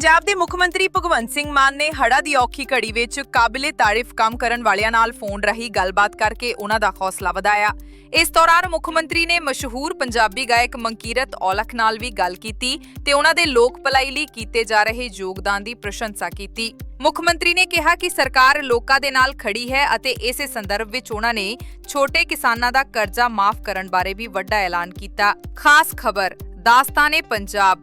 ਪੰਜਾਬ ਦੇ ਮੁੱਖ ਮੰਤਰੀ ਭਗਵੰਤ ਸਿੰਘ ਮਾਨ ਨੇ ਹੜਾ ਦੀ ਔਖੀ ਘੜੀ ਵਿੱਚ ਕਾਬਿਲੇ ਤਾਰੀਫ ਕੰਮ ਕਰਨ ਵਾਲਿਆਂ ਨਾਲ ਫੋਨ ਰਾਹੀਂ ਗੱਲਬਾਤ ਕਰਕੇ ਉਹਨਾਂ ਦਾ ਹੌਸਲਾ ਵਧਾਇਆ। ਇਸ ਦੌਰਾਨ ਮੁੱਖ ਮੰਤਰੀ ਨੇ ਮਸ਼ਹੂਰ ਪੰਜਾਬੀ ਗਾਇਕ ਮੰਕੀਰਤ ਔਲਖ ਨਾਲ ਵੀ ਗੱਲ ਕੀਤੀ ਤੇ ਉਹਨਾਂ ਦੇ ਲੋਕ ਭਲਾਈ ਲਈ ਕੀਤੇ ਜਾ ਰਹੇ ਯੋਗਦਾਨ ਦੀ ਪ੍ਰਸ਼ੰਸਾ ਕੀਤੀ। ਮੁੱਖ ਮੰਤਰੀ ਨੇ ਕਿਹਾ ਕਿ ਸਰਕਾਰ ਲੋਕਾਂ ਦੇ ਨਾਲ ਖੜੀ ਹੈ ਅਤੇ ਇਸੇ ਸੰਦਰਭ ਵਿੱਚ ਉਹਨਾਂ ਨੇ ਛੋਟੇ ਕਿਸਾਨਾਂ ਦਾ ਕਰਜ਼ਾ ਮਾਫ ਕਰਨ ਬਾਰੇ ਵੀ ਵੱਡਾ ਐਲਾਨ ਕੀਤਾ। ਖਾਸ ਖਬਰ, ਦਾਸਤਾਨੇ ਪੰਜਾਬ।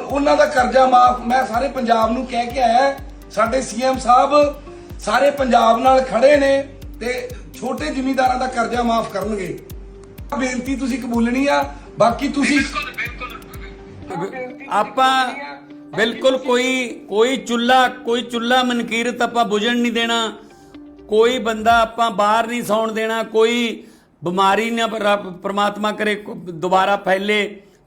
ਉਹਨਾਂ ਦਾ ਕਰਜ਼ਾ ਮਾਫ, ਮੈਂ ਸਾਰੇ ਪੰਜਾਬ ਨੂੰ ਕਹਿ ਕੇ ਆਇਆ ਸਾਡੇ ਸੀਐਮ ਸਾਹਿਬ ਸਾਰੇ ਪੰਜਾਬ ਨਾਲ ਖੜੇ ਨੇ ਤੇ ਛੋਟੇ ਜ਼ਿਮੀਂਦਾਰਾਂ ਦਾ ਕਰਜ਼ਾ ਮਾਫ ਕਰਨਗੇ। ਬੇਨਤੀ ਤੁਸੀਂ ਕਬੂਲਣੀ ਆ, ਬਾਕੀ ਤੁਸੀਂ ਆਪਾਂ ਬਿਲਕੁਲ ਕੋਈ ਕੋਈ ਚੁੱਲਾ ਕੋਈ ਚੁੱਲਾ ਮਨਕੀਰਤ ਆਪਾਂ ਬੁਝਣ ਨਹੀਂ ਦੇਣਾ। ਕੋਈ ਬੰਦਾ ਆਪਾਂ ਬਾਹਰ ਨਹੀਂ ਸੌਣ ਦੇਣਾ। ਕੋਈ ਬਿਮਾਰੀ ਨਾ ਰੱਬ- ਪ੍ਰਮਾਤਮਾ ਕਰੇ ਦੁਬਾਰਾ ਫੈਲੇ।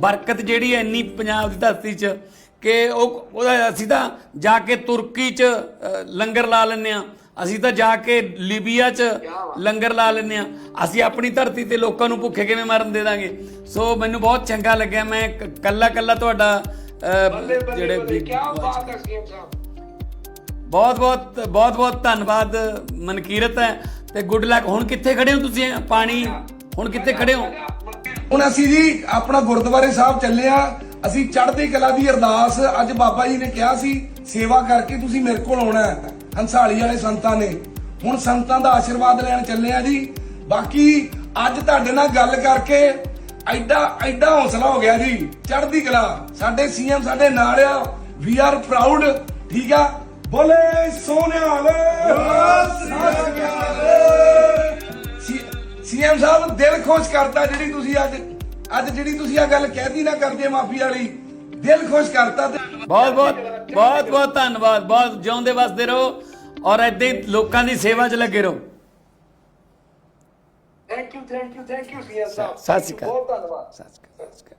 ਬਰਕਤ ਜਿਹੜੀ ਹੈ ਇੰਨੀ ਪੰਜਾਬ ਦੀ ਧਰਤੀ 'ਚ ਕਿ ਉਹ ਉਹਦਾ ਅਸੀਂ ਤਾਂ ਜਾ ਕੇ ਤੁਰਕੀ 'ਚ ਲੰਗਰ ਲਾ ਲੈਂਦੇ ਆ ਅਸੀਂ ਤਾਂ ਜਾ ਕੇ ਲੀਬੀਆ 'ਚ ਲੰਗਰ ਲਾ ਲੈਂਦੇ ਆ ਅਸੀਂ ਆਪਣੀ ਧਰਤੀ ਤੇ ਲੋਕਾਂ ਨੂੰ ਭੁੱਖੇ ਕਿਵੇਂ ਮਰਨ ਦੇ ਦਾਂਗੇ? ਸੋ ਮੈਨੂੰ ਬਹੁਤ ਚੰਗਾ ਲੱਗਿਆ। ਮੈਂ ਕ- ਕੱਲਾ ਕੱਲਾ ਤੁਹਾਡਾ ਜਿਹੜੇ ਬਹੁਤ ਬਹੁਤ ਬਹੁਤ ਬਹੁਤ ਧੰਨਵਾਦ ਮਨਕੀਰਤ ਹੈ। ਤੇ ਗੁੱਡ ਲੱਕ ਹੁਣ ਕਿੱਥੇ ਖੜੇ ਹੋ ਤੁਸੀਂ? ਪਾਣੀ? ਹੁਣ ਕਿੱਥੇ ਖੜੇ ਹੋ? ਹੁਣ ਅਸੀਂ ਜੀ ਆਪਣਾ ਗੁਰਦੁਆਰੇ ਸਾਹਿਬ ਚੱਲੇ ਆ। ਅਸੀਂ ਚੜ੍ਹਦੀ ਕਲਾ ਦੀ ਅਰਦਾਸ ਅੱਜ ਬਾਬਾ ਜੀ ਨੇ ਕਿਹਾ ਸੀ, ਸੇਵਾ ਕਰਕੇ ਤੁਸੀਂ ਮੇਰੇ ਕੋਲ ਆਉਣਾ ਹੈ। ਹੰਸਾਲੀ ਵਾਲੇ ਸੰਤਾਂ ਨੇ। ਹੁਣ ਸੰਤਾਂ ਦਾ ਆਸ਼ੀਰਵਾਦ ਲੈਣ ਚੱਲੇ ਆ ਜੀ। ਬਾਕੀ ਅੱਜ ਤੁਹਾਡੇ ਨਾਲ ਗੱਲ ਕਰਕੇ ਐਡਾ ਐਡਾ ਹੌਸਲਾ ਹੋ ਗਿਆ ਜੀ। ਚੜ੍ਹਦੀ ਕਲਾ, ਸਾਡੇ ਸੀਐਮ ਸਾਡੇ ਨਾਲ ਆ। ਵੀ ਆਰ ਪ੍ਰਾਊਡ ਠੀਕ ਆ? ਬੋਲੇ ਸੋਨਿਆਲ ਸੀਐਮ ਸਾਹਿਬ ਦਿਲ ਖੁਸ਼ ਕਰਤਾ ਜਿਹੜੀ ਤੁਸੀਂ ਅੱਜ ਅੱਜ ਜਿਹੜੀ ਤੁਸੀਂ ਆ ਗੱਲ ਕਹਿਤੀ ਨਾ ਕਰਦੇ ਮਾਫੀ ਵਾਲੀ ਦਿਲ ਖੁਸ਼ ਕਰਤਾ ਬਹੁਤ ਬਹੁਤ ਬਹੁਤ ਬਹੁਤ ਧੰਨਵਾਦ ਬਹੁਤ ਜਿਉਂਦੇ ਵਸਦੇ ਰਹੋ ਔਰ ਏਦਾਂ ਹੀ ਲੋਕਾਂ ਦੀ ਸੇਵਾ 'ਚ ਲੱਗੇ ਰਹੋ। Thank you thank you thank you CM ਸਾਹਿਬ। ਸਤਿ ਸ਼੍ਰੀ ਅਕਾਲ। ਬਹੁਤ ਧੰਨਵਾਦ। ਸਤਿ ਸ਼੍ਰੀ ਅਕਾਲ।